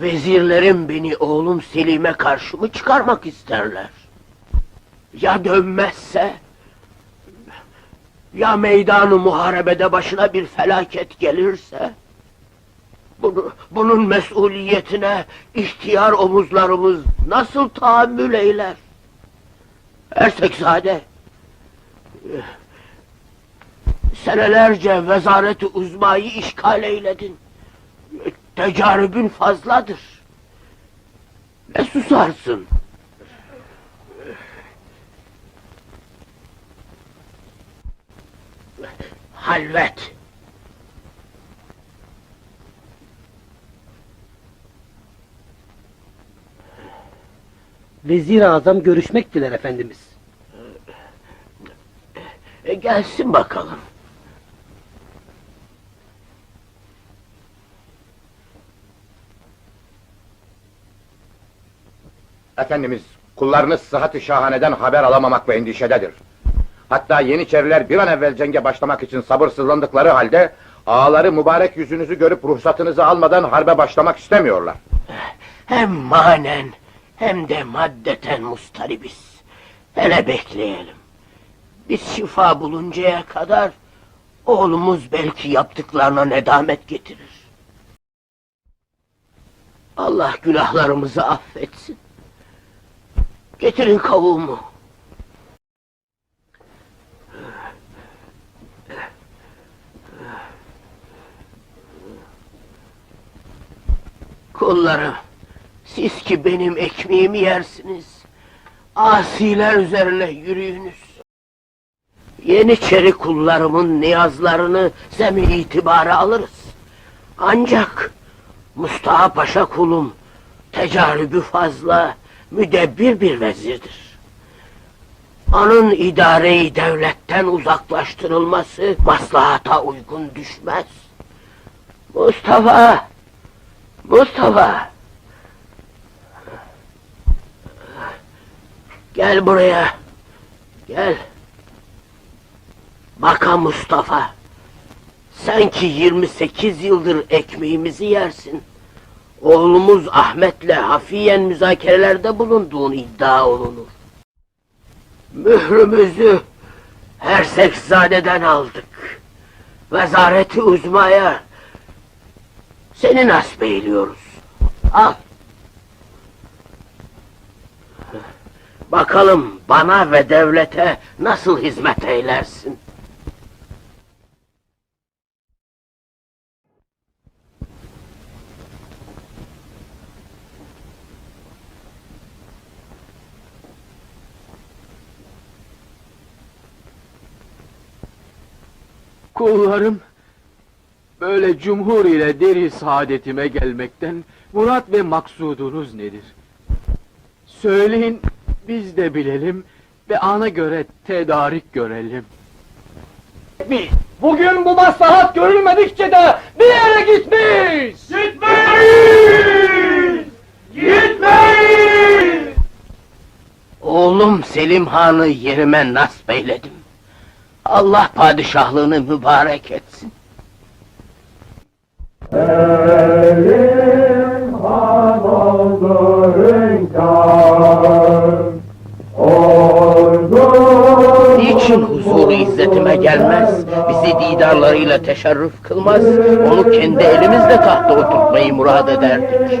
Vezirlerim beni oğlum Selim'e karşı mı çıkarmak isterler? Ya dönmezse? Ya meydanı muharebede başına bir felaket gelirse? Bunu, bunun mesuliyetine ihtiyar omuzlarımız nasıl tahammül eyler? Ersekzade, senelerce vezareti uzmayı işgal eyledin. Tecarübün fazladır. Ne susarsın? Halvet. Vezir-i Azam görüşmek diler efendimiz. E, gelsin bakalım. Efendimiz, kullarınız sıhhat-ı şahaneden haber alamamakla endişededir. Hatta Yeniçeriler bir an evvel cenge başlamak için sabırsızlandıkları halde... ...ağaları mübarek yüzünüzü görüp ruhsatınızı almadan harbe başlamak istemiyorlar. Hem manen hem de maddeten mustaribiz. Hele bekleyelim. Biz şifa buluncaya kadar oğlumuz belki yaptıklarına nedamet getirir. Allah günahlarımızı affetsin. Getirin kavuğumu. Kullarım, siz ki benim ekmeğimi yersiniz. Asiler üzerine yürüyünüz. Yeniçeri kullarımın niyazlarını zemi itibara alırız. Ancak Mustafa Paşa kulum tecarübü fazla müdebbir bir vezirdir. Onun idareyi devletten uzaklaştırılması maslahata uygun düşmez. Mustafa! Mustafa! Gel buraya. Gel. Baka Mustafa. Sen ki 28 yıldır ekmeğimizi yersin. Oğlumuz Ahmet'le hafiyen müzakerelerde bulunduğun iddia olunur. Mührümüzü Hersekzade'den aldık. Vezareti uzmaya seni nasip eyliyoruz. Al. Bakalım bana ve devlete nasıl hizmet eylersin? Kullarım, böyle cumhur ile deri saadetime gelmekten murat ve maksudunuz nedir? Söyleyin, biz de bilelim ve ana göre tedarik görelim. Bugün bu maslahat görülmedikçe de bir yere gitmeyiz! Gitmeyiz! Gitmeyiz! Oğlum Selim Han'ı yerime nasip eyledim. Allah padişahlığını mübarek etsin. Niçin huzuru izzetime gelmez, bizi didarlarıyla teşerrüf kılmaz, onu kendi elimizle tahta oturtmayı murad ederdik.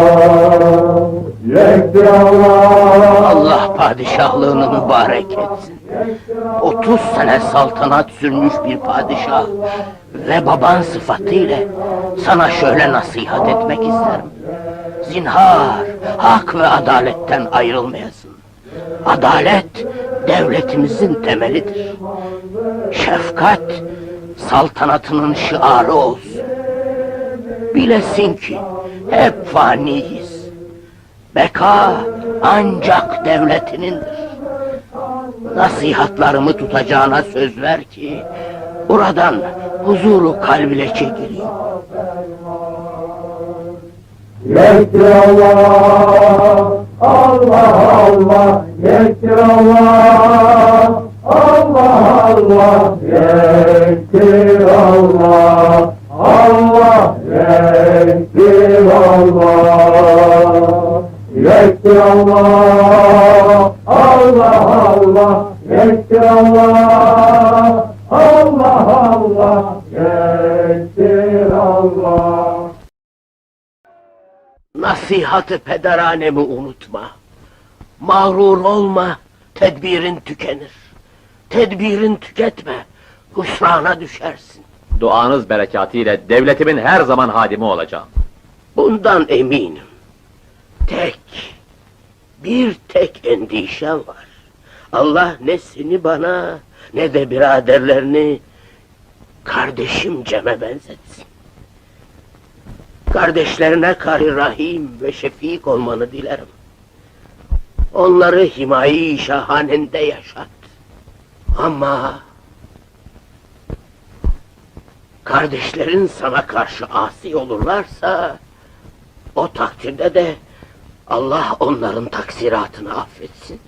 Allah padişahlığını mübarek etsin. 30 sene saltanat sürmüş bir padişah ve baban sıfatıyla sana şöyle nasihat etmek isterim. Zinhar, hak ve adaletten ayrılmayasın. Adalet devletimizin temelidir. Şefkat saltanatının şiarı olsun. Bilesin ki hep faniyiz. Beka ancak devletinindir. Nasihatlarımı tutacağına söz ver ki buradan huzuru kalbile çekileyim. Yektir Allah, Allah Allah, yektir Allah, Allah Allah, yektir Allah, Allah, yektir Allah, yektir Allah, Allah Allah, yektir Allah, Allah Allah, yektir Allah. Nasihatı pederanemi unutma. Mağrur olma, tedbirin tükenir. Tedbirin tüketme, husrana düşersin. Duanız berekatiyle devletimin her zaman hadimi olacağım. Bundan eminim. Tek, bir tek endişe var. Allah ne seni bana ne de biraderlerini kardeşim Cem'e benzetsin. Kardeşlerine karı rahim ve şefik olmanı dilerim. Onları himayi şahanende yaşat. Ama kardeşlerin sana karşı asi olurlarsa o takdirde de Allah onların taksiratını affetsin.